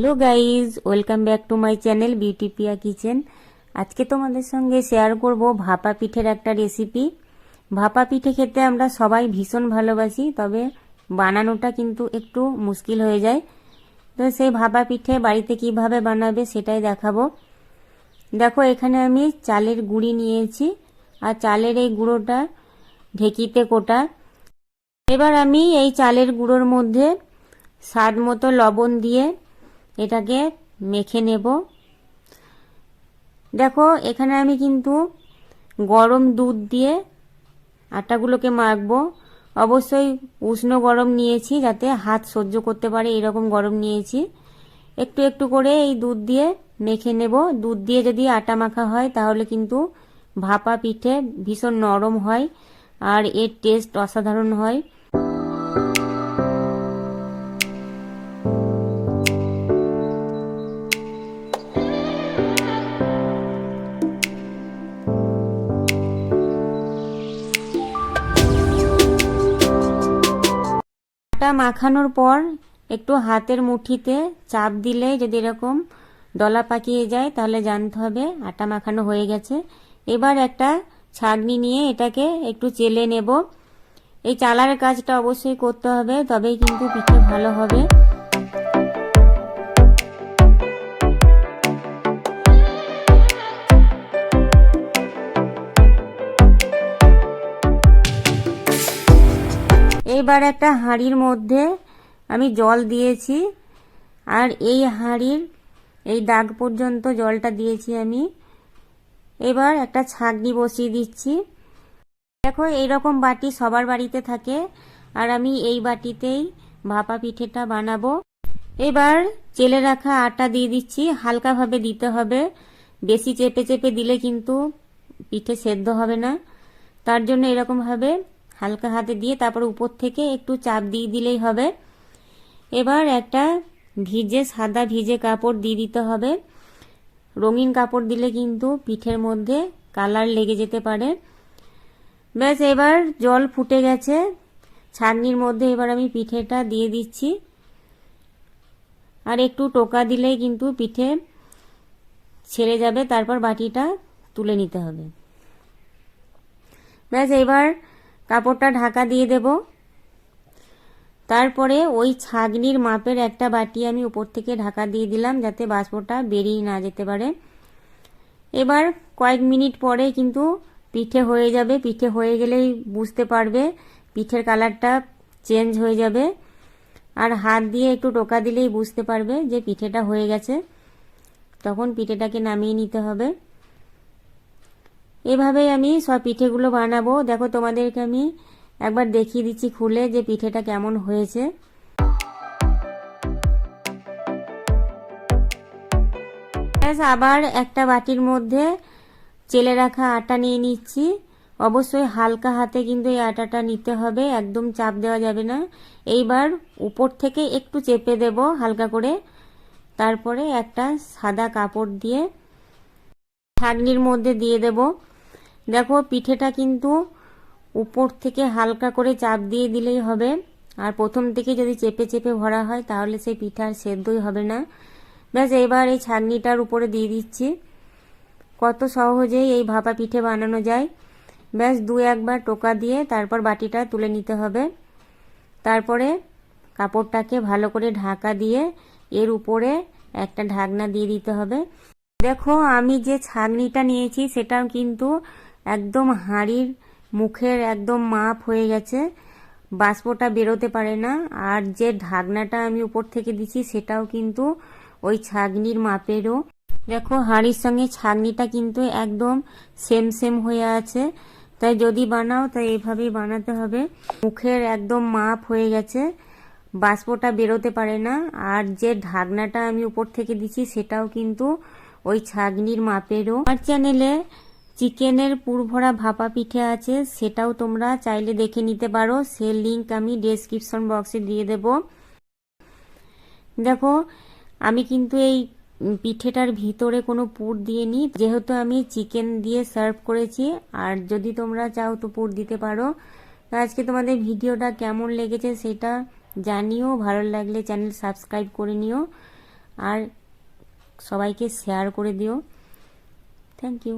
Hello guys, welcome back to my channel beauty Piya kitchen. আজকে তোমাদের সঙ্গে share করব ভাপা পিঠের একটা রেসিপি। ভাপা পিঠে খেতে আমরা সবাই ভীষণ ভালোবাসি, তবে বানানোটা কিন্তু একটু মুশকিল হয়ে যায়। তো সেই ভাপা পিঠে বাড়িতে কীভাবে বানাবে সেটাই দেখাবো। দেখো, এখানে আমি চালের গুঁড়ি নিয়েছি, আর চালের এই গুঁড়োটা ঢেকিতে কোটা। এবার আমি এই চালের গুঁড়োর মধ্যে স্বাদ মতো লবণ দিয়ে এটাকে মেখে নেব। দেখো, এখানে আমি কিন্তু গরম দুধ দিয়ে আটাগুলোকে মাখবো। অবশ্যই উষ্ণ গরম নিয়েছি যাতে হাত সহ্য করতে পারে, এরকম গরম নিয়েছি। একটু একটু করে এই দুধ দিয়ে মেখে নেব। দুধ দিয়ে যদি আটা মাখা হয়, তাহলে কিন্তু ভাপা পিঠে ভীষণ নরম হয় আর এর টেস্ট অসাধারণ হয়। আটা মাখানোর পর একটু হাতের মুঠিতে চাপ দিলে যদি এরকম ডলা পাকিয়ে যায়, তাহলে জানতে হবে আটা মাখানো হয়ে গেছে। এবার একটা ছাগনি নিয়ে এটাকে একটু চেলে নেব। এই চালার কাজটা অবশ্যই করতে হবে, তবেই কিন্তু পিঠে ভালো হবে। এইবার একটা হাঁড়ির মধ্যে আমি জল দিয়েছি, আর এই হাঁড়ির এই দাগ পর্যন্ত জলটা দিয়েছি আমি। এবার একটা ছাগনি বসিয়ে দিচ্ছি। দেখো, এইরকম বাটি সবার বাড়িতে থাকে, আর আমি এই বাটিতেই ভাপা পিঠেটা বানাবো। এবার চেলে রাখা আটা দিয়ে দিচ্ছি, হালকাভাবে দিতে হবে। বেশি চেপে চেপে দিলে কিন্তু পিঠে সেদ্ধ হবে না। তার জন্য এরকমভাবে হালকা হাতে দিয়ে তারপর উপর থেকে একটু চাপ দিয়ে দিলেই হবে। এবার একটা ভিজে, সাদা ভিজে কাপড় দিয়ে দিতে হবে। রঙিন কাপড় দিলে কিন্তু পিঠের মধ্যে কালার লেগে যেতে পারে। ব্যাস, এবার জল ফুটে গেছে। ছাগনির মধ্যে এবার আমি পিঠেটা দিয়ে দিচ্ছি। আর একটু টোকা দিলেই কিন্তু পিঠে ছেড়ে যাবে, তারপর বাটিটা তুলে নিতে হবে। ব্যাস, এবার কাপড়টা ঢাকা দিয়ে দেব। তারপরে ওই ছাগনির মাপের একটা বাটি আমি উপর থেকে ঢাকা দিয়ে দিলাম যাতে বাষ্পটা বেরিয়ে না যেতে পারে। এবার কয়েক মিনিট পরে কিন্তু পিঠে হয়ে যাবে। পিঠে হয়ে গেলেই বুঝতে পারবে পিঠের কালারটা চেঞ্জ হয়ে যাবে। আর হাত দিয়ে একটু টোকা দিলেই বুঝতে পারবে যে পিঠেটা হয়ে গেছে। তখন পিঠেটাকে নামিয়ে নিতে হবে। এভাবেই আমি সব পিঠেগুলো বানাবো। দেখো, তোমাদেরকে আমি একবার দেখিয়ে দিচ্ছি খুলে যে পিঠেটা কেমন হয়েছে। আবার একটা বাটির মধ্যে চেলে রাখা আটা নিয়ে নিচ্ছি। অবশ্যই হালকা হাতে কিন্তু এই আটাটা নিতে হবে, একদম চাপ দেওয়া যাবে না। এইবার উপর থেকে একটু চেপে দেব হালকা করে। তারপরে একটা সাদা কাপড় দিয়ে ছাগনির মধ্যে দিয়ে দেব। দেখো, পিঠেটা কিন্তু উপর থেকে হালকা করে চাপ দিয়ে দিলেই হবে। আর প্রথম থেকে যদি চেপে চেপে ভরা হয়, তাহলে সেই পিঠার সেদ্ধই হবে না। ব্যাস, এবার এই ছাগনিটার উপরে দিয়ে দিচ্ছি। কত সহজেই এই ভাপা পিঠে বানানো যায়। ব্যাস, দু একবার টোকা দিয়ে তারপর বাটিটা তুলে নিতে হবে। তারপরে কাপড়টাকে ভালো করে ঢাকা দিয়ে এর উপরে একটা ঢাকনা দিয়ে দিতে হবে। দেখো, আমি যে ছাগনিটা নিয়েছি, সেটাও কিন্তু একদম হাঁড়ির মুখের একদম মাপ হয়ে গেছে। বাষ্পটা বেরোতে পারে না। আর যে ঢাকনাটা আমি উপর থেকে দিচ্ছি সেটাও কিন্তু ওই ছাগনির মাপেরও। দেখো, হাঁড়ির সঙ্গে ছাগনিটা কিন্তু একদম সেম সেম হয়ে আছে। তাই যদি বানাও, তাই এভাবেই বানাতে হবে। মুখের একদম মাপ হয়ে গেছে। বাষ্পটা বেরোতে পারে না। আর যে ঢাকনাটা আমি উপর থেকে দিচ্ছি সেটাও কিন্তু ওই ছাগনির মাপেরও। আমার চ্যানেলে চিকেনের পুরভরা ভাপা পিঠে আছে, সেটাও তোমরা চাইলে দেখে নিতে পারো। সে লিঙ্ক আমি ডেসক্রিপশন বক্সে দিয়ে দেব। দেখো, আমি কিন্তু এই পিঠেটার ভিতরে কোনো পুর দিয়ে নিই যেহেতু আমি চিকেন দিয়ে সার্ভ করেছি, আর যদি তোমরা চাও তো পুর দিতে পারো। আজকে তোমাদের ভিডিওটা কেমন লেগেছে সেটা জানিও, ভালো লাগলে চ্যানেল সাবস্ক্রাইব করে নিও, আর সবাইকে শেয়ার করে দিও। Thank you